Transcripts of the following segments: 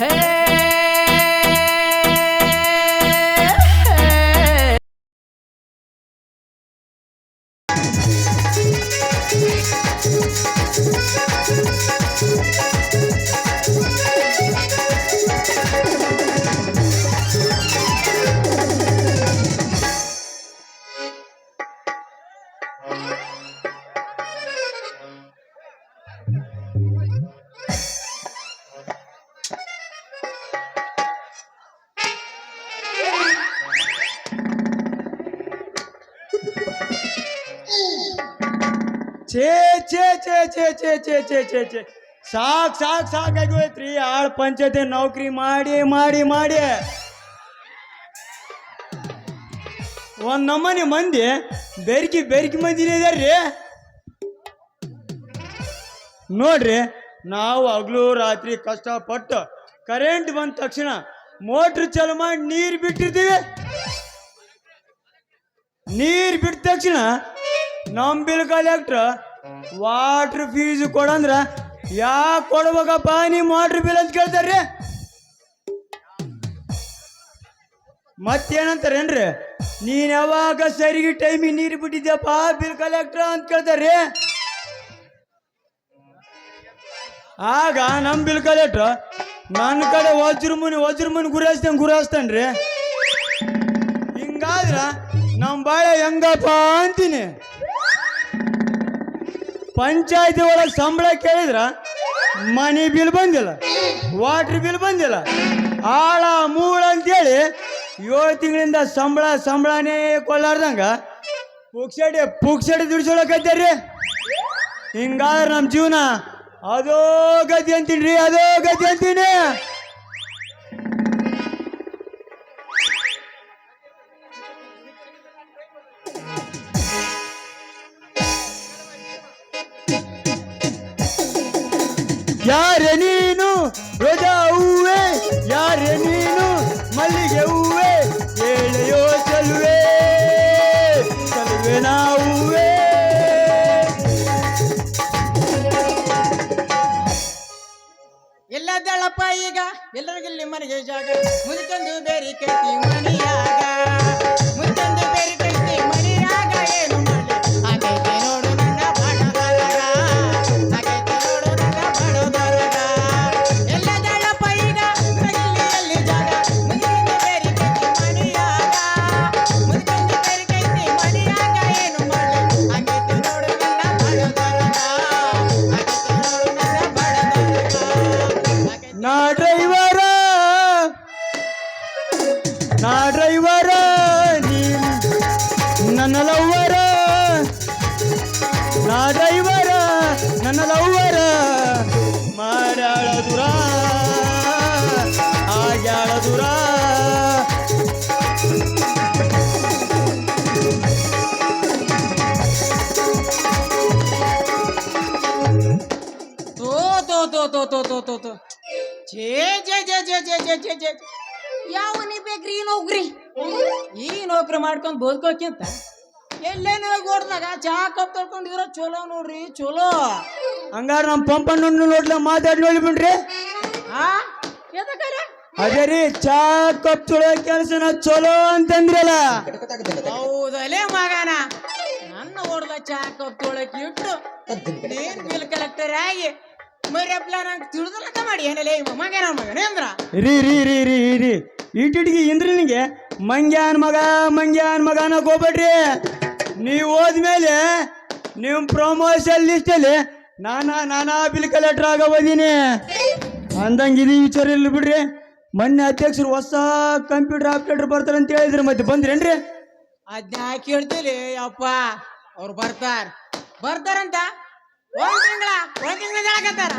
Hey! ಛೇ ಛೇ ಛೇ ಛೇ ಛೇ ಛೇ ಛೇ ಛೇ ಛೇ. ಸಾಕ್ ಸಾಕ್ ಹೋಯ್ತ್ರಿ ಆಳ್ ಪಂಚಾಯತಿ ನೌಕರಿ ಮಾಡಿ ಮಾಡಿ ಮಾಡಿ. ಒಂದ್ ನಮ್ಮನೆ ಮಂದಿ ಬೆರ್ಕಿ ಬೆರ್ಕಿ ಮಂದಿ ಇದಾರ್ರಿ. ನೋಡ್ರಿ, ನಾವು ಹಗ್ಲು ರಾತ್ರಿ ಕಷ್ಟಪಟ್ಟು ಕರೆಂಟ್ ಬಂದ ತಕ್ಷಣ ಮೋಟ್ರ್ ಚಾಲು ಮಾಡಿ ನೀರು ಬಿಟ್ಟಿರ್ತೀವಿ. ನೀರ್ ಬಿಟ್ಟ ತಕ್ಷಣ ನಮ್ ಬಿಲ್ ಕಲೆಕ್ಟ್ರ್ ವಾಟರ್ ಫೀಸ್ ಕೊಡಂದ್ರ? ಯಾಕೆ ಕೊಡ್ಬೇಕಪ್ಪ? ನೀ ವಾಟರ್ ಬಿಲ್ ಅಂತ ಕೇಳ್ತಾರ್ರಿ. ಮತ್ತೇನಂತಾರೇನ್ರಿ? ನೀನ್ ಯಾವಾಗ ಸರಿಗೆ ಟೈಮಿಗೆ ನೀರು ಬಿಟ್ಟಿದ್ಯಪ್ಪ? ಬಿಲ್ ಕಲೆಕ್ಟರ್ ಅಂತ ಕೇಳ್ತಾರ್ರಿ. ಆಗ ನಮ್ ಬಿಲ್ ಕಲೆಕ್ಟರ್ ನನ್ನ ಕಡೆ ವಜ್ರ ಮುನಿ ವಜ್ರ ಮುನಿ ಗುರಾಯಿಸ್ತಾನೆ ಗುರಾಯಿಸ್ತಾನ್ರಿ ಹಿಂಗಾದ್ರ ನಮ್ ಬಾಳೆ ಹೆಂಗಪ್ಪ ಅಂತೀನಿ. ಪಂಚಾಯತಿ ಒಳಗೆ ಸಂಬಳ ಕೇಳಿದ್ರ ಮನಿ ಬಿಲ್ ಬಂದಿಲ್ಲ ವಾಟರ್ ಬಿಲ್ ಬಂದಿಲ್ಲ. ಆಳ ಮೂಳ ಅಂತೇಳಿ ಏಳು ತಿಂಗಳಿಂದ ಸಂಬಳ ಸಂಬಳನೇ ಕೊಲ್ಲಾರ್ದಂಗ ಪುಕ್ಸಡಿ ಪುಕ್ಸಡಿ ದುಡ್ಸೋಳಕೈತಾರ್ರಿ ಹಿಂಗಾದ್ರೆ ನಮ್ಮ ಜೀವನ ಅದೋ ಗತಿ ಅಂತೀನಿ ಅದೋ ಗತಿ ಅಂತೀನಿ. ನಾವುವೇ ಎಲ್ಲದಳಪ್ಪ ಈಗ ಎಲ್ಲರಿಗಿಲ್ಲಿ ಮನೆಗೆ ಜಾಗ. ಮುಗಿತೊಂದು ಬೇರಿ ಕತ್ತಿ ಮನೆಯಾಗ. ತೋ ತೋ ತೋ ತೋ ಜೇ ಜೇ ಜೇ ಛೇ ಛೇ ಯಾವನಿ ಬೇಕ್ರಿ ಈ ನೌಕರಿ? ಈ ನೌಕರಿ ಮಾಡ್ಕೊಂಡು ಬದುಕೋಕ್ಕಿಂತ ಎಲ್ಲೇನು ಓಡ್ದಾಗ ಚಾ ಕಪ್ ತೊಳ್ಕೊಂಡಿದ್ರ ಚಲೋ ನೋಡ್ರಿ ಚಲೋ. ಹಂಗಾರ ನಮ್ಮ ಪಂಪಣ್ಣ ನೋಡ್ಲ ಮಾತಾಡಿ ನೋಡಿ ಬಿಡ್ರಿ. ಎದಕ್ಕಲೆ ಅದೇ ರೀ ಚಾ ಕಪ್ ಚಲೋ ಕೆಲಸನ ಚಲೋ ಅಂತಂದ್ರಲ್ಲ. ಹೌದಲೇ ಮಗನ. ನನ್ನ ಓಡ್ದ ಚಾ ಕಪ್ ತೊಳಕ್ ಇಟ್ಟು ನೀನ್ ಬಿಲ್ ಕಲೆಕ್ಟರ್ ಆಗಿ ಮರಿಯಪ್ಲ ನಂಗೆ ತಿಳಿದಲಕ ಮಾಡಿ. ಮಗನ ಮಗನೇ ಅಂದ್ರ? ರೀ ರೀ ರೀ ರೀ ರೀ. ಇಟ್ಟಿಟ್ಟಿಗೆ ಇಂದ್ರನಿಗೆ ಮಂಗ್ಯಾನ್ ಮಗ ಮಂಗ್ಯಾನ್ ಮಗನ ಹೋಗ್ಬೇಡ್ರಿ ನೀವು ಹೋದ್ಮೇಲೆ ನಿಮ್ಮ ಲಿಸ್ಟ್ ಲಿಸ್ಟಲ್ಲಿ ನಾನಾ ನಾನಾ ಬಿಲ್ ಕಲೆಕ್ಟರ್ ಆಗ ಬಂದೀನಿ. ಅಂದಂಗೆ ಇದು ವಿಚಾರ ಇಲ್ಲ ಬಿಡ್ರಿ. ಮೊನ್ನೆ ಅಧ್ಯಕ್ಷರು ಹೊಸ ಕಂಪ್ಯೂಟರ್ ಆಪ್ರೇಟರ್ ಬರ್ತಾರೆ ಅಂತ ಹೇಳಿದ್ರಿ ಮತ್ತೆ ಬಂದ್ರೇನ್ರಿ? ಅದ್ನ ಕೇಳ್ತೀಲಿ ಅಪ್ಪ ಅವ್ರು ಬರ್ತಾರ. ಬರ್ತಾರಂತ? ಒಂದ್ ತಿಂಗಳ ಒಂದ್ ತಿಂಗಳ ಹೇಳಕತ್ತಾರ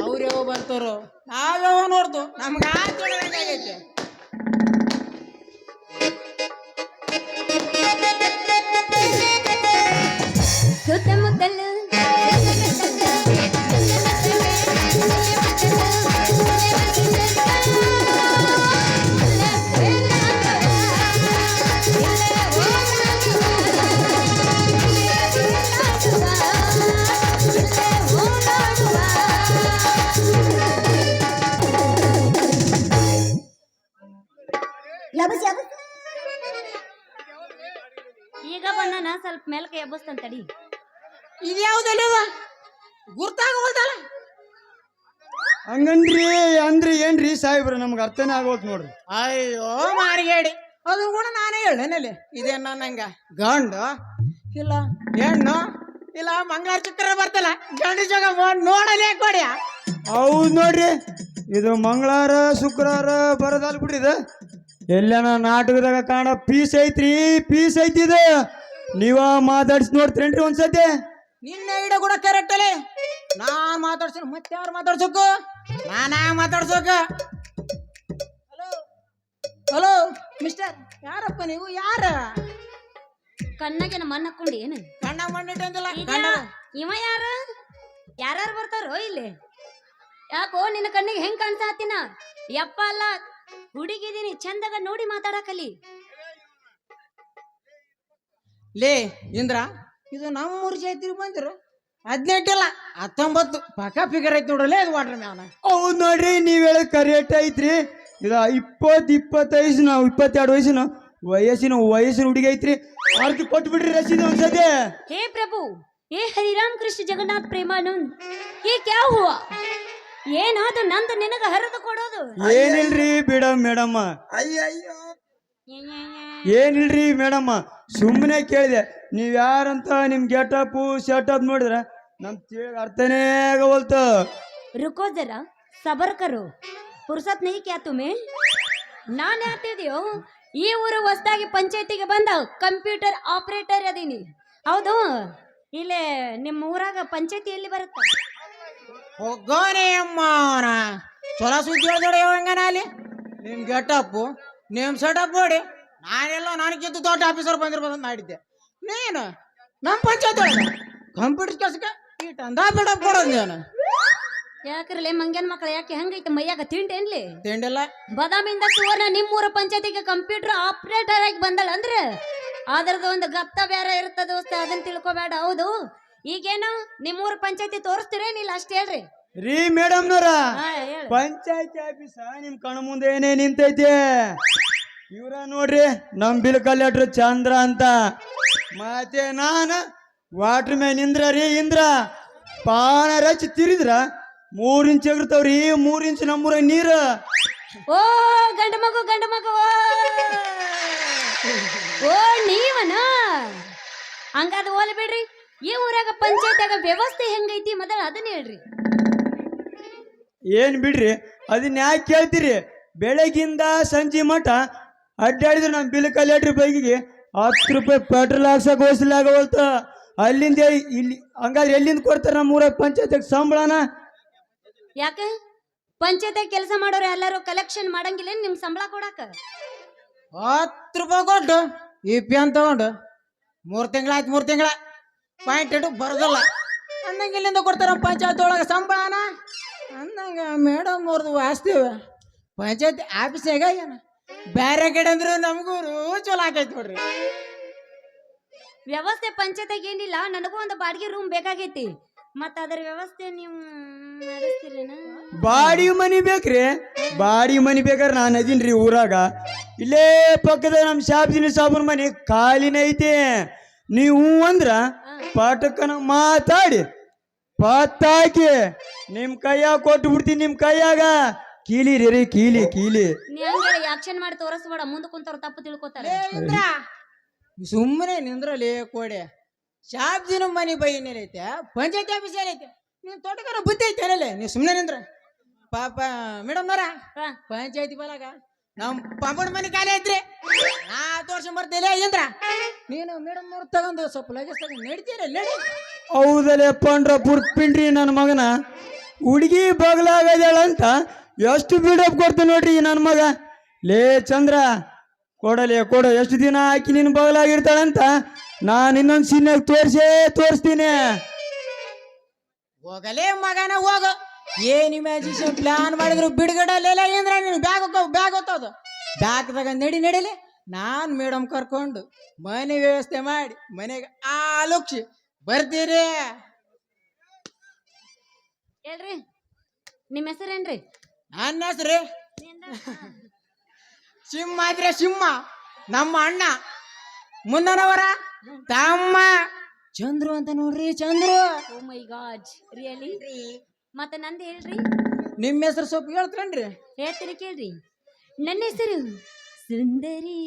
ಅವ್ರು ಯಾವ ಬರ್ತಾರೋ ನಾವ್ಯಾವ ನೋಡ್ತು ನಮ್ಗ ಆಗೈತೆ. ಸುತ್ತಮುತ್ತಲು ಹಂಗನ್ರಿ ಅಂದ್ರಿ ಏನ್ರಿ ಸಾಹೇಬ್ರ ನಮ್ಗೆ ಅರ್ಥನೇ ಆಗೋತ್ ನೋಡ್ರಿ. ಅಯ್ಯೋ ಮಾರಿಗೇಡಿ. ಅದು ಕೂಡ ನಾನೇ ಹೇಳೇನಲ್ಲಿ ಇದೇನ ನಂಗ? ಗಂಡು? ಇಲ್ಲ ಹೆಣ್ಣು? ಇಲ್ಲ ಮಂಗಳ ಚಿತ್ರ ಬರ್ತಲ್ಲ? ಗಂಡ ಜಗ ನೋಡಲೇ ಕೊಡಿ ಹೌದ್ ನೋಡ್ರಿ ಇದು ಮಂಗಳವಾರ ಶುಕ್ರವಾರ ಬರೋದಲ್ ಬಿಡ್ರಿ ಇದು. ಎಲ್ಲನ ನಾಟಕದಾಗ ಕಾಣ ಪೀಸ್ ಐತ್ರಿ ಪೀಸ್ ಐತಿ ಇದು. ನೀವ ಮಾತಾಡ್ಸಿ ನೋಡ್ತೀರೇನ್ರಿ ಒಂದ್ಸತಿ? ನಿನ್ನೆ ಇಡ ಕೂಡ ಕರೆಕ್ಟ್ ಅಲ್ಲೇ ನಾನ್ ಮಾತಾಡ್ಸಿ ಮತ್ತೆ ಯಾರು ಮಾತಾಡ್ಸೋಕು? ನಾನಾ ಮಾತಾಡ್ಸೋಕ? ಹಲೋ ಹಲೋ ಮಿಸ್ಟರ್ ಯಾರಪ್ಪ ನೀವು? ಯಾರ? ಕಣ್ಣಾಗೆ ನಮ್ಮ ಮಣ್ಣ ಹಾಕೊಂಡು ಏನು? ಕಣ್ಣ ಮಣ್ಣಿಟ್ಟಂದಿಲ್ಲ ಕಣ್ಣ. ಇವ ಯಾರ? ಯಾರ್ಯಾರು ಬರ್ತಾರೋ ಇಲ್ಲಿ? ಯಾಕೋ ನಿನ್ನ ಕಣ್ಣಿಗೆ ಹೆಂಗ್ ಕಾಣ್ಸಾತಿನ? ಯಪ್ಪ ಅಲ್ಲ ಹುಡುಗಿದೀನಿ ಚಂದಾಗ ನೋಡಿ ಮಾತಾಡಕಲಿ. ಲೇ ಇಂದ್ರ ಇದು ನಮ್ಮೂರ್ ಜೈತ್ರಿ ಬಂದಿರು. ಹದಿನೆಂಟಿಲ್ಲ ಹತ್ತೊಂಬತ್ತು ಪಕ್ಕ ಫಿಗರ್ ಐತಿ ನೋಡ್ರಲ್ಲೇ ಇದು ವಾಟ್ರ್ ಮ್ಯಾನ ಹೌದ್ ನೋಡ್ರಿ ನೀವ್ ಹೇಳಕ್ ಕರೆಕ್ಟ್ ಐತ್ರಿ ಇದ ಇಪ್ಪತ್ ಇಪ್ಪತ್ತೈದು ನಾವು ಇಪ್ಪತ್ತೆರಡು ವಯಸ್ಸಿನ ವಯಸ್ಸಿನ ವಯಸ್ಸಿನ ಹುಡುಗಿ ಐತ್ರಿ ಅರ್ಧ ಕೊಟ್ಟು ಬಿಡ್ರಿ ರಸೀದ್ ಒಂದ್ಸತಿ हे प्रभु हे हरिराम कृष्ण जगन्नाथ प्रेमानंद ये क्या हुआ ಏನಾದ್ರು ನಂದು ನಿನಗ ಹರಿದು ಕೊಡೋದು ಏನಿಲ್ರಿ ಮೇಡಮ್ ಮೇಡಮ್ಮ ಏನಿಲ್ರಿ ಮೇಡಮ್ಮ ಸುಮ್ಮನೆ ಕೇಳಿದೆ ನೀವ್ ಯಾರಂತ ನಿಮ್ ಗೆಟಪ್ ಸೆಟಪ್ ನೋಡಿದ್ರ ನಮ್ ತಿಳ್ ಅರ್ಥನೇ ಆಗವಲ್ತು रुको जरा सबर करो फुर्सत नहीं क्या तुम्हें ನಾನು ಹೇಳ್ತಿದ್ಯೋ ಈ ಊರು ಹೊಸದಾಗಿ ಪಂಚಾಯತಿಗೆ ಬಂದ ಕಂಪ್ಯೂಟರ್ ಆಪರೇಟರ್ ಅದೀನಿ ಹೌದು ಇಲ್ಲೇ ನಿಮ್ಮ ಊರಾಗ ಪಂಚಾಯತಿ ಎಲ್ಲಿ ಬರುತ್ತೆ ಹೋಗೋನೆ ಅಮ್ಮನ ಚೊಲೋ ಸುದ್ದಿ ಹೇಳ್ದೋಡೆ ಹೆಂಗನ ಅಲ್ಲಿ ನಿಮ್ ಗೆಟಪ್ಪು ನಿಮ್ ಸೆಟಪ್ ನೋಡಿ ನಾನೆಲ್ಲ ನನಗಿಂತ ದೊಡ್ಡ ಆಫೀಸರ್ ಬಂದಿರ್ಬೋದು ಅಂತ ಮಾಡಿದ್ದೆ ನೀನು ನಮ್ಮ ಪಂಚಾಯತ್ ಒಳಗೆ ಕಂಪ್ಯೂಟರ್ ಕೆಲಸಕ್ಕೆ ಈಟ್ ಅಂದ. ಬಿಡಪ್ ಕೊಡೋದು ನೀನು. ಯಾಕ್ರಲೆ ಮಂಗ್ಯಾನ ಮಕ್ಕಳು ಯಾಕೆ ಹೆಂಗೈತೆ ಮೈಯಾಗ ತಿಂಡೇನ್ಲಿ ತಿಂಡಿಲ್ಲ. ಬದಾಮಿಂದ ಸುವರ್ಣ ನಿಮ್ಮೂರ ಪಂಚಾಯತಿಗೆ ಕಂಪ್ಯೂಟರ್ ಆಪರೇಟರ್ ಆಗಿ ಬಂದಳ ಅಂದ್ರೆ? ಅದ್ರದ್ದು ಒಂದು ಗಪ್ತ ಬೇರೆ ಇರ್ತದ ದೋಸ್ತ ಅದನ್ನ ತಿಳ್ಕೊಬೇಡ. ಹೌದು. ಈಗೇನು ನಿಮ್ಮೂರ ಪಂಚಾಯತಿ ತೋರಿಸ್ತೀರೇನಿಲ್ಲ ಅಷ್ಟೇ ಹೇಳ್ರಿ. ರೀ ಮೇಡಮ್ ಹಾ ಹೇಳು. ಪಂಚಾಯತಿ ಆಫೀಸ ನಿಮ್ ಕಣ ಮುಂದೆ ಏನೇ ನಿಂತೈತೆ? ಇವ್ರ ನೋಡ್ರಿ ನಮ್ ಬಿಲ್ ಕಲೆಕ್ಟರ್ ಚಂದ್ರ ಅಂತ. ಮತ್ತೆ ನಾನ ವಾಟರ್ ಮ್ಯಾನ್ ಇಂದ್ರ ರೀ ಇಂದ್ರ. ಪಾನ ರಚಿ ತಿರಿದ್ರ ಮೂರ್ ಇಂಚ್ ಆಗಿರ್ತಾವ್ರಿ ಮೂರ್ ಇಂಚ್ ನಮ್ಮೂರ ನೀರು. ಓ ಗಂಡ ಮಗು ಗಂಡ ಮಗು ಓ. ಓ ನೀವನ? ಹಂಗಾದ ಓಲ್ ಬಿಡ್ರಿ. ಈ ಊರಾಗ ಪಂಚಾಯತ್ಯಾಗ ವ್ಯವಸ್ಥೆ ಹೆಂಗೈತಿ ಮೊದಲ ಅದನ್ನ ಹೇಳ್ರಿ. ಏನ್ ಬಿಡ್ರಿ ಅದನ್ನ ಯಾಕೆ ಕೇಳ್ತೀರಿ? ಬೆಳಗಿಂದ ಸಂಜೆ ಮಠ ಅಡ್ಡಾಡಿದ್ರೆ ನಮ್ಮ ಬಿಲ್ ಕಲೆಕ್ಟ್ರ್ ಬೈಕಿಗೆ ಹತ್ತು ರೂಪಾಯಿ ಪೆಟ್ರೋಲ್ ಹಾಕ್ಸಕ್ ಹೋಗ್ಸಲಾಗವಲ್ತ ಅಲ್ಲಿಂದ ಇಲ್ಲಿ ಹಂಗಾದ್ರೆ ಎಲ್ಲಿಂದ ಕೊಡ್ತಾರ ನಮ್ಮ ಊರಾಗ ಪಂಚಾಯತ್ ಸಂಬಳನ? ಯಾಕ? ಪಂಚಾಯತ್ ಕೆಲಸ ಮಾಡೋರು ಎಲ್ಲರೂ ಕಲೆಕ್ಷನ್ ಮಾಡಂಗಿಲ್ಲ ನಿಮ್ ಸಂಬಳ ಕೊಡಕ? ಹತ್ತು ರೂಪಾಯಿ ಕೊಟ್ಟು ಈ ಪೆನ್ ತಗೊಂಡು ಮೂರು ತಿಂಗಳಾಯ್ತು ಮೂರು ತಿಂಗಳ. ಪಾಯಿಂಟ್ ಇಟ್ಟು ಬರೋದಿಲ್ಲ. ಅಂದಂಗೆ ಇಲ್ಲಿಂದ ಕೊಡ್ತಾರ ಪಂಚಾಯತ್ ಒಳಗೆ ಸಂಬಳನ? ಅಂದಂಗ ಮೇಡಮ್ ಅವ್ರದ್ದು ವಾಸ್ತೇವ ಪಂಚಾಯತ್ ಆಫೀಸ್ನಾಗ ಏನ? ಬೇರೆ ಕಡೆ ಅಂದ್ರೆ ನಮಗೂ ಚಲೋ ಆಕೈತಿ ನೋಡ್ರಿ. ವ್ಯವಸ್ಥೆ ಪಂಚಾಯತ್ಯಾಗ ಏನಿಲ್ಲ ನನಗೂ ಒಂದು ಬಾಡಿಗೆ ರೂಮ್ ಬೇಕಾಗೈತಿ. ಮತ್ತ ಅದರ ವ್ಯವಸ್ಥೆ ನೀವು ನಡೆಸ್ತೀರೇನ? ಬಾಡಿ ಮನಿ ಬೇಕ್ರಿ ಬಾಡಿ ಮನಿ ಬೇಕಾದ್ರೆ ನಾನು ಅದೀನ್ರಿ ಊರಾಗ. ಇಲ್ಲೇ ಪಕ್ಕದ ನಮ್ಮ ಶಾಪಿನ ಸಾಬೂನ್ ಮನಿ ಖಾಲಿನ ಐತಿ. ನೀವು ಅಂದ್ರ ಪಾಠಕ್ಕನ ಮಾತಾಡಿ ಪತ್ತಾಕಿ ನಿಮ್ ಕೈಯಾಗ ಕೊಟ್ಟು ಬಿಡ್ತೀನಿ ನಿಮ್ ಕೈಯಾಗ. ಕೀಲಿ ರೀ ಕೀಲಿ ಕೀಲಿ. ನೀ ಹಂಗೇಳಿ ಆಕ್ಷನ್ ಮಾಡಿ ತೋರಿಸ್ಬೇಡ ಮುಂದೆ ಕುಂತವ್ರು ತಪ್ಪು ತಿಳ್ಕೊತಾರೆ. ಸುಮ್ಮನೆ ನಿಂದ್ರಲ್ಲಿ ಕೋಡೆ. ದಿನ ಮನಿ ಬೈ ಏನೈತೆ ಪಂಚಾಯತ್ ಆಫೀಸ್ ಏನೈತೆ ನೀನು ತೋಟಗಾರ ಬುದ್ಧಿ ಐತೆ ಏನಲ್ಲೇ? ನೀವು ಸುಮ್ಮನೆ ನಿಂದ್ರ. ಪಾಪ ಮೇಡಮ್ನವ್ರ ನೋರ ಪಂಚಾಯತಿ ಬಲಾಗ? ನಮ್ ಪಂಪನ ಮನೆ ಖಾಲಿ ಐತ್ರಿ. ನಾ ವರ್ಷ ಬರ್ತಿಲ್ಲ ಏನ್ರ ನೀನು ಮೇಡಮ್ ಅವ್ರ ತಗೊಂಡು ಸ್ವಲ್ಪ ಲಗೇಜ್ ತಗೊಂಡು ನಡಿತೀರ ನಡಿ. ಹೌದಲ್ಲೇ ಪಂಡ್ರ ಪಿಂಡ್ರಿ ನನ್ನ ಮಗನ. ಹುಡುಗಿ ಬಗಲಾಗದೇಳಂತ ಎಷ್ಟು ಬಿಡಪ್ ಕೊಡ್ತೀನಿ ನೋಡ್ರಿ ನನ್ನ ಮಗ? ಲೇ ಚಂದ್ರ ಕೊಡಲೇ ಕೊಡು ಎಷ್ಟು ದಿನ ಹಾಕಿ ನಿನ್ನ ಬಗಲಾಗಿರ್ತಾಳಂತ? ನಾನು ಇನ್ನೊಂದು ಸೀನ್ಯಾಗ ತೋರಿಸೇ ತೋರಿಸ್ತೀನಿ. ಹೋಗಲೇ ಮಗನ ಹೋಗ. ಏನ್ ಇಮ್ಯಾಜಿನೇಷನ್ ಪ್ಲಾನ್ ಮಾಡಿದ್ರು? ಬಿಡುಗಡಲ್ಲ ಏನ್ರ ನೀನು? Bag bag ಹೊತ್ತೋದು. ಬ್ಯಾಗ್ ತಗ ನಡಿ ನಡಿಲಿ. ನಾನ್ ಮೇಡಮ್ ಕರ್ಕೊಂಡು ಮನೆ ವ್ಯವಸ್ಥೆ ಮಾಡಿ ಮನೆಗೆ ಆಲೋಕ್ಷಿ ಬರ್ತೀರಿ? ಹೇಳ್ರಿ. ನಿಮ್ಮ ಹೆಸರೇನ್ರಿ? ನನ್ನ ಹೆಸ್ರು? ಸಿಂಹ ಆದ್ರೆ ಸಿಂಹ ನಮ್ಮ ಅಣ್ಣ ಮುಂದನವರ ತಮ್ಮ. ಚಂದ್ರು ಅಂತ ನೋಡ್ರಿ Chandru. Oh my god really ಮತ್ತೆ ನಂದು ಹೇಳ್ರಿ? ನಿಮ್ಮ ಹೆಸರು ಸ್ವಲ್ಪ ಹೇಳ್ತೀರೇನ್ರಿ? ಹೇಳ್ತೀರಿ ಕೇಳ್ರಿ. ನನ್ನ ಹೆಸರು ಸುಂದರಿ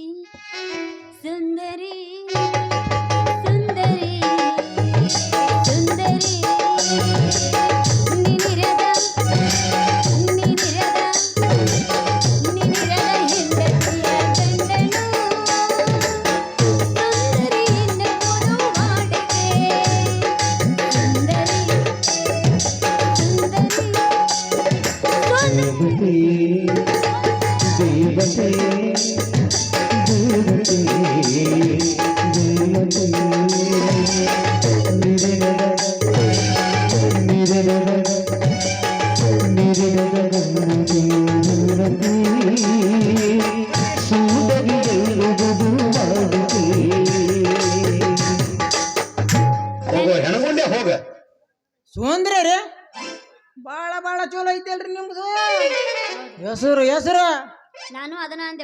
ಸುಂದರಿ ಸುಂದರಿ.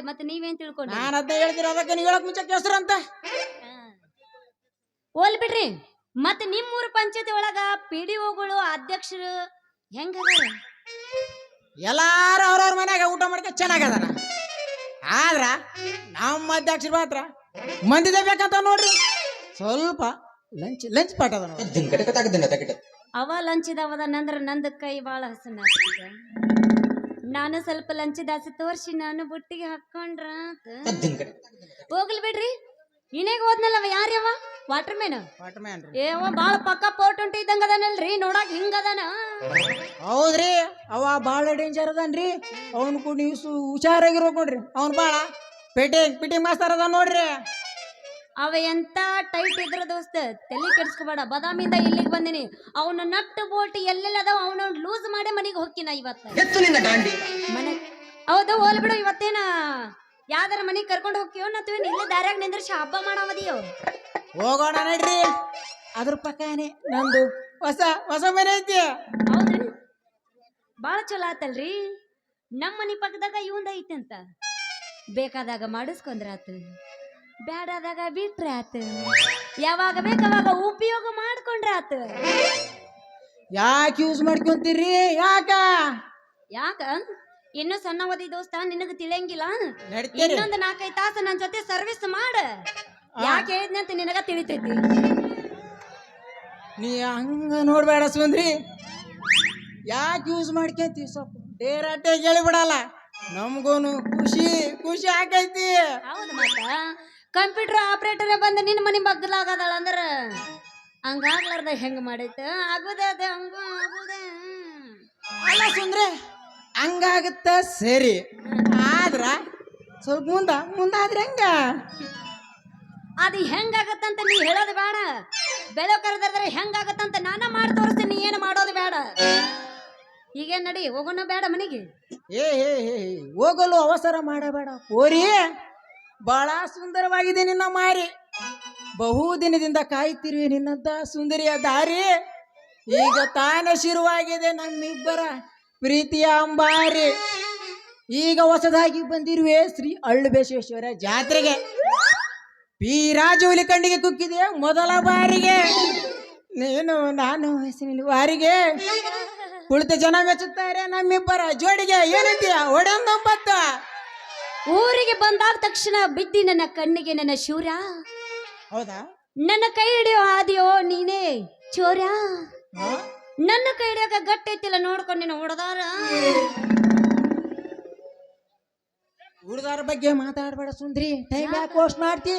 ಅದನ್ನ ಅಂದೆ ಮತ್ತೆ ನೀವೇನ್ ತಿಳ್ಕೊಂಡ್ರಿ? ನಾನು ಅದೇ ಹೇಳ್ತೀರಾ ಅದಕ್ಕೆ ನೀವು ಹೇಳಕ್ ಮುಂಚೆ ಹೆಸರು ಅಂತ ಹೋಲ್ ಬಿಡ್ರಿ ಮತ್ತೆ ನಿಮ್ಮೂರ ಪಂಚಾಯತಿ ಒಳಗ ಪಿ ಡಿ ಒಗಳು ಅಧ್ಯಕ್ಷರು ಹೆಂಗದಾರ ಎಲ್ಲಾರು ಅವ್ರವ್ರ ಮನ್ಯಾಗ ಊಟ ಮಾಡ್ಕ ಚೆನ್ನಾಗದಾರ ಆದ್ರ ನಮ್ಮ ಅಧ್ಯಕ್ಷರು ಮಾತ್ರ ಮಂದಿದೆ ಬೇಕಂತ ನೋಡ್ರಿ. ಸ್ವಲ್ಪ ಲಂಚ್ ಲಂಚ್ ಪಾಠ ಅದ ನೋಡ್ರಿ. ಅವ ಲಂಚಿದವದ ನಂದ್ರ ನಂದ ಕೈ ಬಾಳ ಹಸನ ಆಗ್ತಿದ. ನಾನು ಸ್ವಲ್ಪ ಲಂಚದಾಸೆ ತೋರ್ಸಿ ನಾನು ಬುಟ್ಟಿಗೆ ಹಾಕೊಂಡ್ರ ಹೋಗ್ಲಿ ಬಿಡ್ರಿ. ನೀನೇಗ ಹೋದ್ನಲ್ಲವ ಯಾರ್ಯವ ವಾಟರ್ ಮ್ಯಾನ್ ವಾಟರ್ ಮ್ಯಾನ್ ಏವ ಬಾಳ ಪಕ್ಕ ಪೋಟ್ ಉಂಟು ಇದ್ದಂಗ ಅದಾನಲ್ರಿ ನೋಡಾಕ ಹಿಂಗ ಅದಾನ? ಹೌದ್ರಿ ಅವ ಬಾಳ ಡೇಂಜರ್ ಅದನ್ರಿ. ಅವನ್ ಕೂಡ ನೀವು ಸು ಹುಷಾರಾಗಿರ್ಬೇಕು ನೋಡ್ರಿ. ಅವನ್ ಬಾಳ. ಪೇಟೆ ಪಿಟಿಂಗ್ ಮಾಸ್ತರ್ ಅದ ನೋಡ್ರಿ. ಅವ ಎಂತ ಟೈಟ್ ಇದ್ರ ದೋಸ್ತ ತಲೆ ಕೆಡ್ಸ್ಕೊಬೇಡ. ಬದಾಮಿಂದ ಇಲ್ಲಿಗೆ ಬಂದಿನಿ. ಅವನ ನಟ್ಟು ಬೋಲ್ಟ್ ಎಲ್ಲೆಲ್ಲ ಅದಾವ ಅವನ ಲೂಸ್ ಮಾಡಿ ಮನೆಗೆ ಹೋಗ್ತೀನ ಇವತ್ತ. ಎತ್ತು ನಿನ್ನ ಗಾಂಡಿ. ಮನೆ ಹೌದು ಹೋಲ್ ಬಿಡು ಇವತ್ತೇನ. ಯಾವ್ದಾರ ಮನೆಗೆ ಕರ್ಕೊಂಡು ಹೋಗ್ತೀವೋ ನತ್ವೇನ್ ಇಲ್ಲೇ ದಾರ್ಯಾಗ ನಿಂದ್ರಿಸಿ ಹಬ್ಬ ಮಾಡಾವದಿಯೋ? ಹೋಗೋಣ ನಡ್ರಿ. ಅದ್ರ ಪಕ್ಕನೆ ನಂದು ಹೊಸ ಹೊಸ ಮನೆ ಐತಿ. ಹೌದ್ರಿ ಭಾಳ ಚಲೋ ಆತಲ್ರಿ. ನಮ್ಮ ಮನೆ ಪಕ್ಕದಾಗ ಇವಂದ ಐತೆ ಅಂತ ಬೇಕಾದಾಗ ಮಾಡಿಸ್ಕೊಂಡ್ರ ಆತು. ಬ್ಯಾಡಾದಾಗ ಬಿಟ್ರೆ ಆತು. ಯಾವಾಗ ಬೇಕಾವಾಗ ಉಪಯೋಗ ಮಾಡ್ಕೊಂಡ್ರೆ ಆತ. ಯಾಕೆ ಯೂಸ್ ಮಾಡ್ಕೊಂತೀರಿ? ಯಾಕ? ಯಾಕ? ಇನ್ನು ಸಣ್ಣವದಿ ದೋಸ್ತ ನಿನಗ ತಿಳಿಯಂಗಿಲ್ಲ? ನಡ್ತೀರಿ. ಇನ್ನೊಂದು ನಾಲ್ಕೈದು ತಾಸ ನನ್ನ ಜೊತೆ ಸರ್ವಿಸ್ ಮಾಡ. ಯಾಕೆ ಹೇಳಿದ್ನಿ ಅಂತ ನಿನಗ ತಿಳಿತೈತಿ? ನೀ ಹಂಗ ನೋಡ್ಬೇಡ ಸುಂದ್ರಿ. ಯಾಕೆ ಯೂಸ್ ಮಾಡ್ಕೊಂತಿ ಸ್ವಲ್ಪ ಡೇರಾಟೆ ಕೇಳಿಬಿಡಲ್ಲ ನಮಗೂನು ಖುಷಿ ಖುಷಿ ಆಕೈತಿ. ಹೌದು ಮತ್ತ ಕಂಪ್ಯೂಟರ್ ಆಪರೇಟರ್ ಬಂದು ನಿನ್ನ ಮನೆ ಬಗ್ಲಾಗದಾಳ ಅಂದ್ರೆ ಹಂಗಾಗ್ಲಾರ್ದ ಹೆಂಗ್ ಮಾಡೈತ ಆಗುದ ಅದ ಹಂಗ ಆಗುದೇ. ಅಲ್ಲ ಸುಂದ್ರೆ ಹಂಗಾಗತ್ತ ಸರಿ. ಆದ್ರ ಸ್ವಲ್ಪ ಮುಂದ ಮುಂದಾದ್ರೆ ಹೆಂಗ? ಅದು ಹೆಂಗಾಗತ್ತಂತ ನೀ ಹೇಳೋದು ಬೇಡ. ಬೆಳೆ ಕರೆದ್ರೆ ಹೆಂಗಾಗತ್ತಂತ ನಾನ ಮಾಡಿ ತೋರಿಸ್ತೀನಿ ನೀ ಏನು ಮಾಡೋದು ಬೇಡ. ಈಗೇನ್ ನಡಿ ಹೋಗೋಣ ಬೇಡ ಮನೆಗೆ. ಏ ಹೇ ಹೇ ಹೇ, ಹೋಗಲು ಅವಸರ ಮಾಡಬೇಡ. ಓರಿ ಬಹಳ ಸುಂದರವಾಗಿದೆ ನಿನ್ನ ಮಾರಿ. ಬಹು ದಿನದಿಂದ ಕಾಯ್ತಿರುವೆ ನಿನ್ನಂತ ಸುಂದರಿಯ ದಾರಿ. ಈಗ ತಾನೇ ಶುರುವಾಗಿದೆ ನಮ್ಮಿಬ್ಬರ ಪ್ರೀತಿಯ ಅಂಬಾರಿ. ಈಗ ಹೊಸದಾಗಿ ಬಂದಿರುವೆ ಶ್ರೀ ಅಳ್ಳುಬೇಶ್ವೇಶ್ವರ ಜಾತ್ರೆಗೆ. ಪಿ ರಾಜುಲಿ ಕಣ್ಣಿಗೆ ಕುಕ್ಕಿದೆ ಮೊದಲ ಬಾರಿಗೆ. ನೀನು ನಾನು ಹೆಸರಿನ ವಾರಿಗೆ. ಕುಳಿತ ಜನ ಮೆಚ್ಚುತ್ತಾರೆ ನಮ್ಮಿಬ್ಬರ ಜೋಡಿಗೆ ಏನಂತೀಯ ಒಡಂಬತ್ತ ಊರಿಗೆ ಬಂದಾಗ ತಕ್ಷಣ ಬಿದ್ದಿ ನನ್ನ ಕಣ್ಣಿಗೆ ನನ್ನ ಶೂರ. ಹೌದಾ? ನನ್ನ ಕೈ ಹಿಡಿಯೋ ಆದಿಯೋ ನೀನೇ ಚೋರ? ನನ್ನ ಕೈ ಹಿಡಿಯೋಕ ಗಟ್ಟೈತಿಲ್ಲ ನೋಡ್ಕೊಂಡು ನೀನು ಹೊಡೆದಾರ. ಹುಡುಗಾರ ಬಗ್ಗೆ ಮಾತಾಡ್ಬೇಡ ಸುಂದ್ರಿ. ಟೈಮ್ ಯಾಕೆ? ವೇಸ್ಟ್ ಮಾಡ್ತಿ?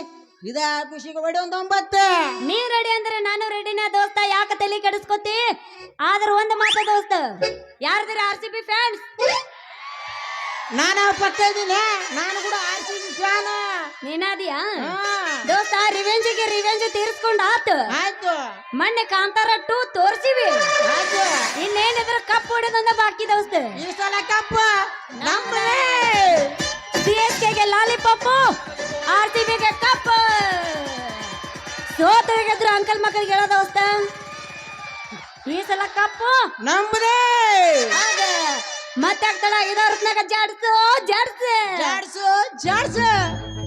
ಇದ ಖುಷಿಗೆ ಒಡೆ ಒಂದು ಒಂಬತ್ತು. ನೀ ರೆಡಿ ಅಂದ್ರೆ ನಾನು ರೆಡಿನ ದೋಸ್ತ ಯಾಕ ತಲೆ ಕೆಡಿಸ್ಕೊತಿ? ಆದ್ರೆ ಒಂದ್ ಮಾತ ದೋಸ್ತ ಯಾರ್ದಿರ ಆರ್ ಸಿ ಬಿ ಫ್ಯಾನ್ಸ್ ನಾನು ಪಕ್ಕ ಇದ್ದೀನಿ ನಾನು ಕೂಡ ಆರ್ ಸಿ ಬಿ ಫ್ಯಾನ್ ನೀನಾದಿಯಾ ದೋಸ್ತ ರಿವೆಂಜಿಗೆ ರಿವೆಂಜ್ ತೀರಿಸ್ಕೊಂಡ್ ಆತು. ಆಯ್ತು. ಮೊನ್ನೆ ಕಾಂತಾರ ಟೂ ತೋರ್ಸಿವಿ. ಆಯ್ತು. ಇನ್ನೇನಿದ್ರ ಕಪ್ ಹೊಡೆದೊಂದ ಬಾಕಿ ದೋಸ್ತ. ಈ ಸಲ ಕಪ್ಪ ನಮ್ಮದೇ ಸಿ ಎಸ್ ಕೆಗೆ ಲಾಲಿಪಾಪು ಆರ್ ಸಿ ಬಿಗೆ ಕಪ್ ಹೇಗಿದ್ರು ಅಂಕಲ್ ಮಕ್ಕಳಿಗೆ ಹೇಳೋ ದೋಸ್ತ. ಈ ಸಲ ಕಪ್ಪು ನಮ್ದೇ. ಮತ್ತೆ ಆಗ್ತಾಳ ಇದಾರ್ತ್ನಾಗ ಜಾಡ್ಸು ಜಾಡ್ಸು. ಜಾಡ್ಸು ಜಾಡ್ಸ.